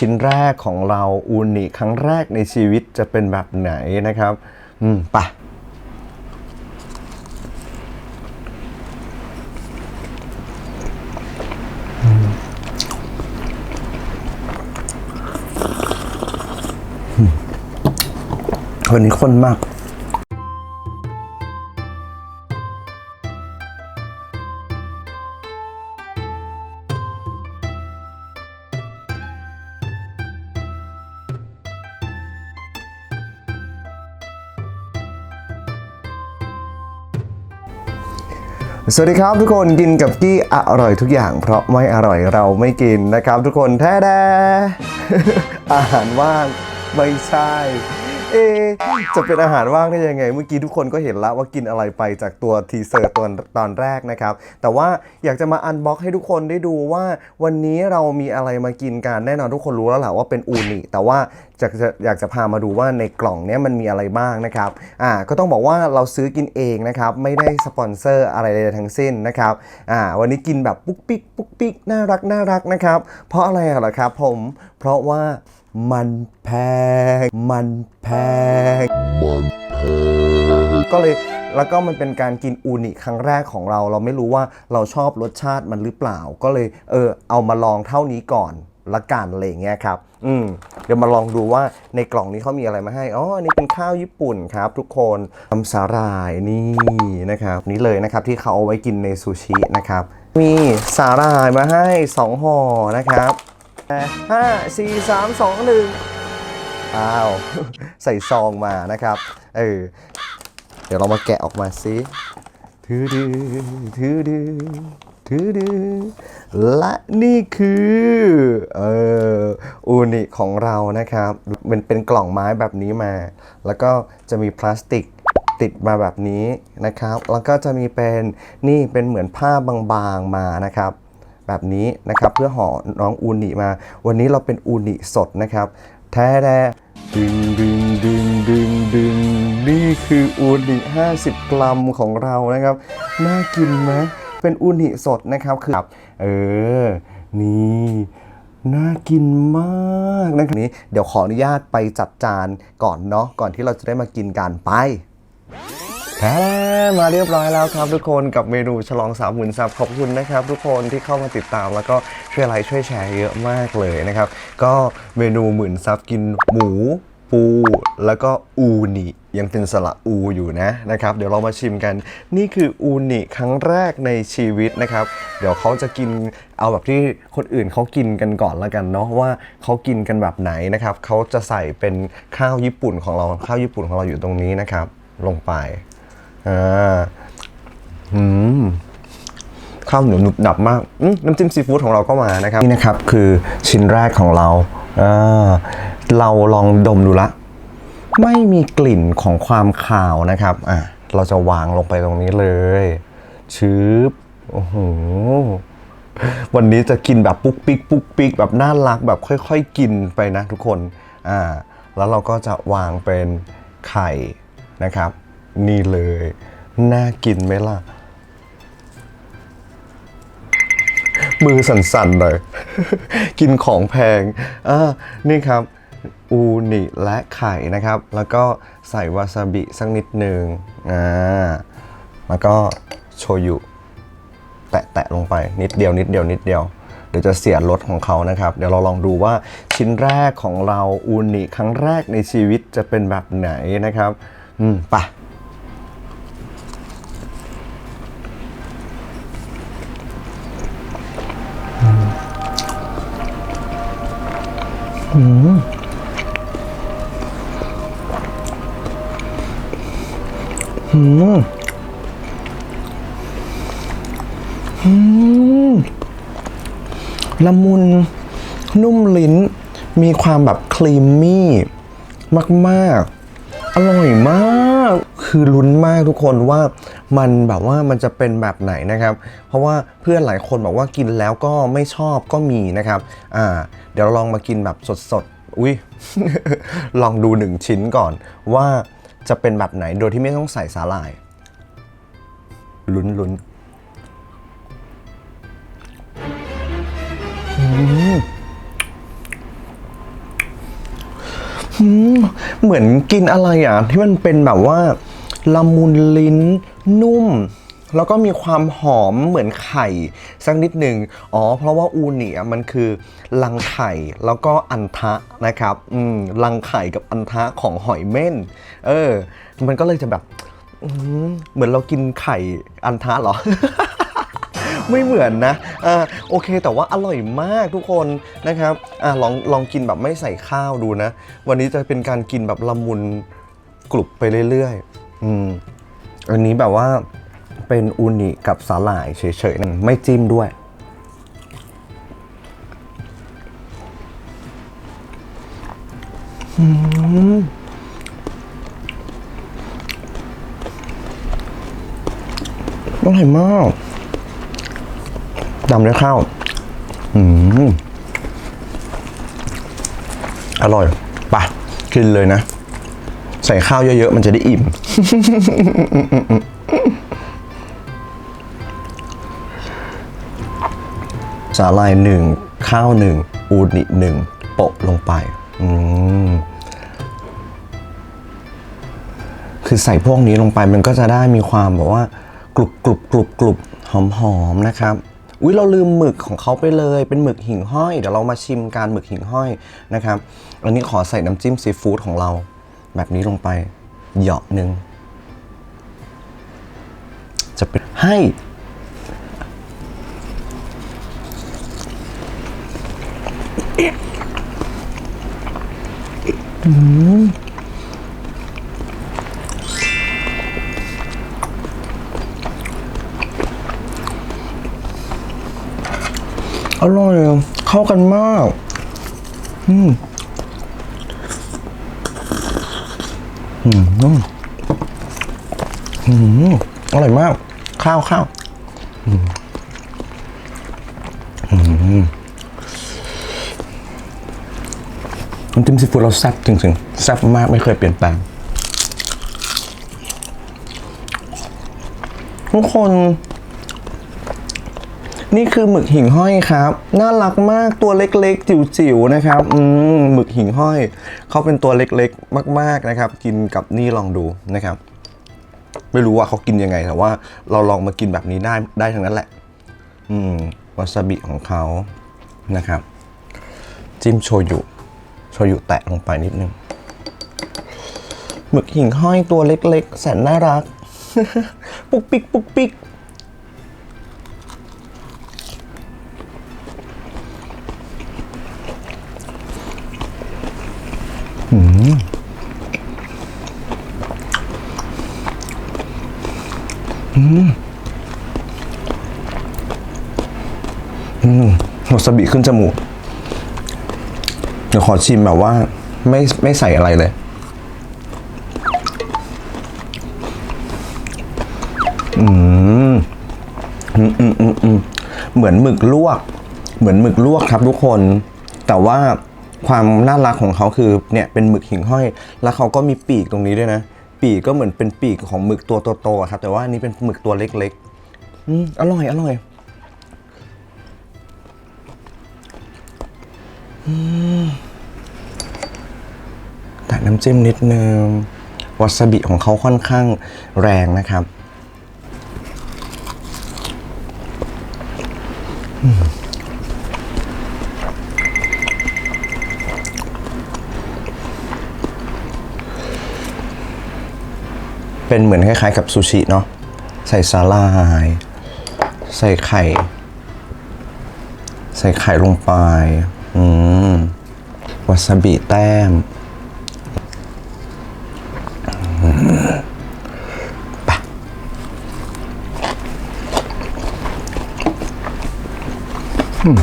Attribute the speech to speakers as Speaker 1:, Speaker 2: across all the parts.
Speaker 1: ชิ้นแรกของเราอูนิครั้งแรกในชีวิตจะเป็นแบบไหนนะครับ อืมไปะวันนี้ข้นมาก สวัสดีครับทุกคนกินกับกี้อร่อยทุกอย่าง เพราะไม่อร่อยเราไม่กินนะครับ ทุกคนแท้แดอาหารว่างไม่ใช่ เอจะเป็นอาหารว่างได้ยังไง เมื่อกี้ทุกคนก็เห็นแล้วว่ากินอะไรไปจากตัวทีเซอร์ตอนตอนแรกนะครับ แต่ว่าอยากจะมาอันบ็อกให้ทุกคนได้ดูว่าวันนี้เรามีอะไรมากินกันแน่นอนทุกคนรู้แล้วแหละว่าเป็นอูนิแต่ว่าจะจะอยากจะพามาดูว่าในกล่องนี้มันมีอะไรบ้างนะครับอ่าก็ต้องบอกว่าเราซื้อกินเองนะครับไม่ได้สปอนเซอร์อะไรใดทั้งสิ้นนะครับอ่าวันนี้กินแบบปุ๊กปิ๊กปุ๊กปิ๊กน่ารักน่ารักนะครับ เพราะอะไรเหรอครับผมเพราะว่า มันแพง มันแพง ก็เลยแล้วก็มันเป็นการกินอูนิครั้งแรกของเรา เราไม่รู้ว่าเราชอบรสชาติมันหรือเปล่า ก็เลยเออเอามาลองเท่านี้ก่อนละกันอะไรอย่างเงี้ยครับ อืม เดี๋ยวมาลองดูว่าในกล่องนี้เขามีอะไรมาให้ อ๋ออันนี้เป็นข้าวญี่ปุ่นครับ ทุกคนทำสาหร่ายนี่นะครับ นี่เลยนะครับที่เขาเอาไว้กินในซูชินะครับ มีสาหร่ายมาให้สองห่อนะครับ ห้าสี่สามสองหนึ่งอ้าว ใส่ซองมานะครับ เออ เดี๋ยวเรามาแกะออกมาซิถือดื้อถือดื้อถือดื้อและนี่คือ เอออูนิของเรานะครับ มันเป็นกล่องไม้แบบนี้มา แล้วก็จะมีพลาสติกติดมาแบบนี้นะครับ แล้วก็จะมีเป็นนี่เป็นเหมือนผ้าบางๆมานะครับ แบบนี้นะครับ เพื่อห่อน้องอูนิมา วันนี้เราเป็นอูนิสดนะครับ แท้แท้ดึงดึงดึงดึงดึงนี่คืออูนิ50 กรัมของเรานะครับ น่ากินไหมเป็นอูนิสดนะครับคือเออ นี่น่ากินมากนะครับนี้เดี๋ยวขออนุญาตไปจัดจานก่อนเนาะก่อนที่เราจะได้มากินกันไป มาเรียบร้อยแล้วครับทุกคนกับเมนูฉลองสามหมื่นซับขอบคุณนะครับ ทุกคนที่เข้ามาติดตามแล้วก็ช่วยไลค์ช่วยแชร์เยอะมากเลยนะครับ ก็เมนูหมื่นซับกินหมูปูแล้วก็อูนิยังเป็นสระอูอยู่นะนะครับ เดี๋ยวเรามาชิมกัน นี่คืออูนิครั้งแรกในชีวิตนะครับ เดี๋ยวเขาจะกินเอาแบบที่คนอื่นเขากินกันก่อนแล้วกันเนาะว่าเขากินกันแบบไหนนะครับเขาจะใส่เป็นข้าวญี่ปุ่นของเราข้าวญี่ปุ่นของเราอยู่ตรงนี้นะครับ ลงไป อ่าอืมข้าวเหนียวหนุบหนับมากน้ำจิ้มซีฟู้ดของเราก็มานะครับ นี่นะครับคือชิ้นแรกของเราเราลองดมดูละ ไม่มีกลิ่นของความคาวนะครับอะเราจะวางลงไปตรงนี้เลยชืบโอ้โหวันนี้จะกินแบบปุ๊กปิ๊กปุ๊กปิ๊กแบบน่ารักแบบค่อย ๆ กินไปนะทุกคนอ่าแล้วเราก็จะวางเป็นไข่นะครับ นี่เลย น่ากินไหมล่ะ มือสั่นๆเลยกินของแพงอ่านี่ครับ อูนิและไข่นะครับ แล้วก็ใส่วาซาบิสักนิดหนึ่งอ่าแล้วก็โชยุ แตะๆลงไปนิดเดียวนิดเดียวนิดเดียวเดี๋ยวจะเสียรสของเขานะครับ เดี๋ยวเราลองดูว่าชิ้นแรกของเราอูนิครั้งแรกในชีวิตจะเป็นแบบไหนนะครับ อืมไปะ ละมุน นุ่มลิ้น มีความแบบครีมมี่มาก ๆ อร่อยมาก คือลุ้นมากทุกคนว่า มันแบบว่ามันจะเป็นแบบไหนนะครับ เพราะว่าเพื่อนหลายคนบอกว่ากินแล้วก็ไม่ชอบก็มีนะครับอ่าเดี๋ยวลองมากินแบบสดๆอุ้ยลองดูหนึ่งชิ้นก่อนว่าจะเป็นแบบไหนโดยที่ไม่ต้องใส่สาหร่าย ลุ้นลุ้นเหมือนกินอะไรอะที่มันเป็นแบบว่า ละมุนลิ้นนุ่ม แล้วก็มีความหอมเหมือนไข่สักนิดหนึ่งอ๋อ เพราะว่าอูนิอะมันคือรังไข่แล้วก็อันทะนะครับอืมรังไข่กับอันทะของหอยเม่น เออ มันก็เลยจะแบบเหมือนเรากินไข่อันทะเหรอไม่เหมือนนะอ่าโอเค แต่ว่าอร่อยมากทุกคนนะครับอ่าลองลองกินแบบไม่ใส่ข้าวดูนะ วันนี้จะเป็นการกินแบบละมุนกรุบไปเรื่อยๆ อืมอันนี้แบบว่าเป็นอูนิกับสาหร่ายเฉยๆนะไม่จิ้มด้วยอร่อยมากดำด้วยข้าว อืม อร่อยไปกินเลยนะ ใส่ข้าวเยอะๆ มันจะได้อิ่ม สาลายหนึ่ง ข้าวหนึ่ง อูนิหนึ่งโปะลงไป อืมคือใส่พวกนี้ลงไปมันก็จะได้มีความแบบว่ากรุบกรุบกรุบกรุบหอมหอมนะครับอุ้ยเราลืมหมึกของเขาไปเลย เป็นหมึกหิ่งห้อย เดี๋ยวเรามาชิมการหมึกหิ่งห้อยนะครับ อันนี้ขอใส่น้ำจิ้มซีฟู้ดของเรา แบบนี้ลงไปเหยาะหนึ่งจะเป็นให้อร่อย เข้ากันมาก อืม อืมอืมอืมอร่อยมาก ข้าวข้าวอืมอืมน้ำจิ้มซีฟู้ดเราแซ่บจริงๆแซ่บมากไม่เคยเปลี่ยนแปลงทุกคน นี่คือหมึกหิ่งห้อยครับ น่ารักมากตัวเล็กๆ จิ๋วๆนะครับอืมหมึกหิ่งห้อยเขาเป็นตัวเล็กๆ มากๆนะครับ กินกับนี่ลองดูนะครับ ไม่รู้ว่าเขากินยังไงแต่ว่าเราลองมากินแบบนี้ได้ได้ทั้งนั้นแหละ อืมวาซาบิของเขานะครับ จิ้มโชยุโชยุแตะลงไปนิดนึงหมึกหิ่งห้อยตัวเล็กๆ แสนน่ารัก ปุกปิกปุกปิก วาซาบิขึ้นจมูก เดี๋ยวขอชิมแบบว่า ไม่ไม่ใส่อะไรเลย อืม อืมอืมอืมอืมเหมือนหมึกลวก เหมือนหมึกลวกครับทุกคน แต่ว่าความน่ารักของเขาคือ เนี่ยเป็นหมึกหิ่งห้อย แล้วเขาก็มีปีกตรงนี้ด้วยนะ ปีกก็เหมือนเป็นปีกของหมึกตัวโตๆครับ แต่ว่าอันนี้เป็นหมึกตัวเล็กๆอืมอร่อย อร่อยแต่น้ำจิ้มนิดนึงวาซาบิของเขาค่อนข้างแรงนะครับ เป็นเหมือนคล้ายๆ กับซูชิเนาะใส่สาลาย ใส่ไข่ ใส่ไข่ลงไป อืมวาซาบิแต้มไปอืม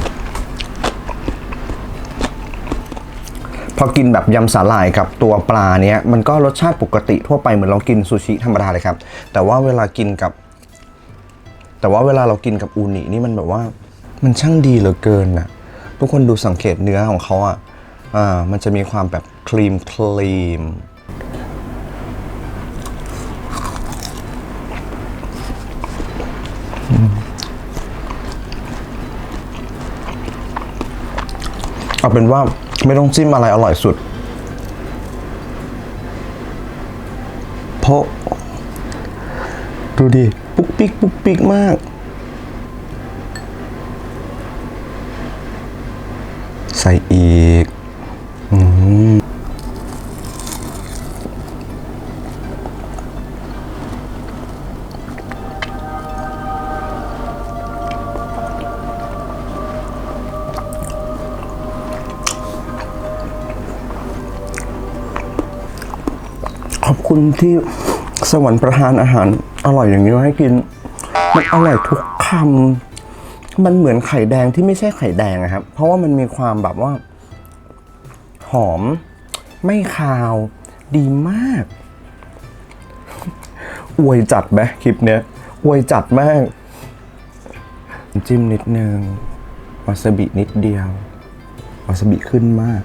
Speaker 1: อกินแบบยำสาหร่ายกับตัวปลาเนี้ยมันก็รสชาติปกติทั่วไปเหมือนเรากินซูชิธรรมดาเลยครับ แต่ว่าเวลากินกับ แต่ว่าเวลาเรากินกับอูนินี่มันแบบว่ามันช่างดีเหลือเกินนะทุกคนดูสังเกตเนื้อของเขาอะอ่ามันจะมีความแบบครีมครีมเอาเป็นว่า ไม่ต้องจิ้มอะไรอร่อยสุด เพราะ ดูดิ ปุ๊กปิ๊กปุ๊กปิ๊กมาก ใส่อีก คุณที่สวรรค์ประทานอาหารอร่อยอย่างนี้มาให้กิน มันอร่อยทุกคำมันเหมือนไข่แดงที่ไม่ใช่ไข่แดงอะครับ เพราะว่ามันมีความแบบว่า หอม ไม่คาว ดีมาก อวยจัดไหมคลิปเนี้ยอวยจัดมาก จิ้มนิดนึงวาซาบินิดเดียววาซาบิขึ้นมาก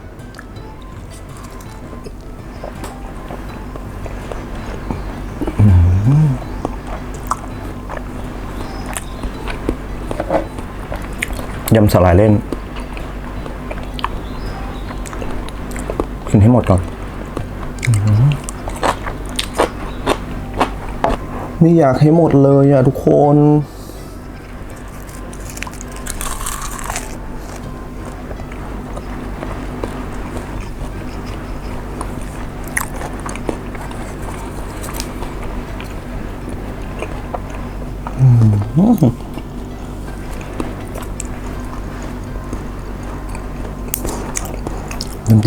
Speaker 1: ยำสลายเล่น กินให้หมดก่อน ไม่อยากให้หมดเลยอะทุกคนน้ำ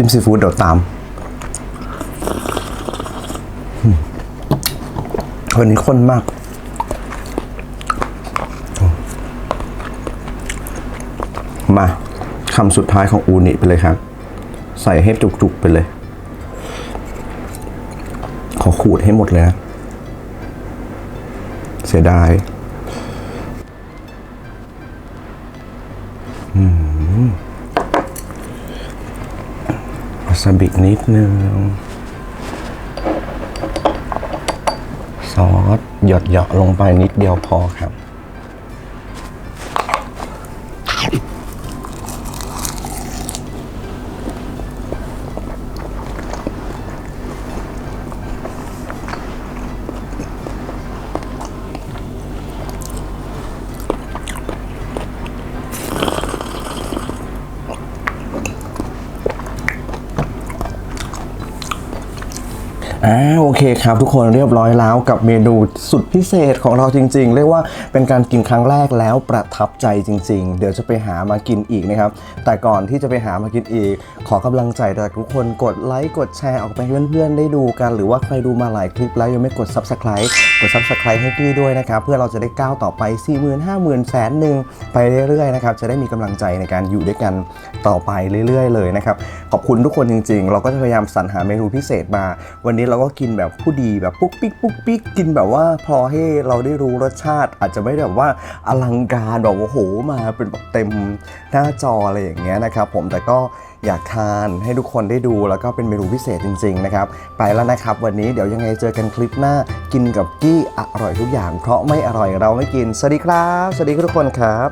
Speaker 1: จิ้มซีฟู้ดเดี๋ยวตาม วันนี้ข้นมาก มาคำสุดท้ายของอูนิไปเลยครับ ใส่ให้จุกๆไปเลย ขอขูดให้หมดเลยนะ เสียดายวา ซาบินิดนึง ซอสหยดหยอลงไปนิดเดียวพอครับ อ่าโอเคครับทุกคนเรียบร้อยแล้วกับเมนูสุดพิเศษของเราจริง ๆ เรียกว่าเป็นการกินครั้งแรกแล้วประทับใจจริง ๆ เดี๋ยวจะไปหามากินอีกนะครับ แต่ก่อนที่จะไปหามากินอีก ขอกำลังใจจากทุกคนกดไลค์กดแชร์ออกไปให้เพื่อนๆได้ดูกัน หรือว่าใครดูมาหลายคลิปแล้วยังไม่กด Subscribe กด Subscribe ให้กี้ด้วยนะครับ เพื่อเราจะได้ก้าวต่อไป 4 0 0 0 0 5 0 0 0 0แสนหนึ่งไปเรื่อยๆนะครับจะได้มีกำลังใจในการอยู่ด้วยกันต่อไปเรื่อย ๆ เลยนะครับขอบคุณทุกคนจริง ๆ เราก็จะพยายามสรรหาเมนูพิเศษมาวันนี้เราก็กินแบบผู้ดีแบบปุ๊กปิ๊กปุ๊กปิ๊กกินแบบว่าพอให้เราได้รู้รสชาติ อาจจะไม่แบบว่าอลังการแบบว่าโอ้โหมาเป็นแบบเต็มหน้าจออะไรอย่างเงี้ยนะครับผมแต่ก็อยากทานให้ทุกคนได้ดูแล้วก็เป็นเมนูพิเศษจริงๆนะครับ ไปแล้วนะครับ วันนี้เดี๋ยวยังไงเจอกันคลิปหน้ากินกับกี้อร่อยทุกอย่าง เพราะไม่อร่อยเราไม่กิน สวัสดีครับ สวัสดีทุกคนครับ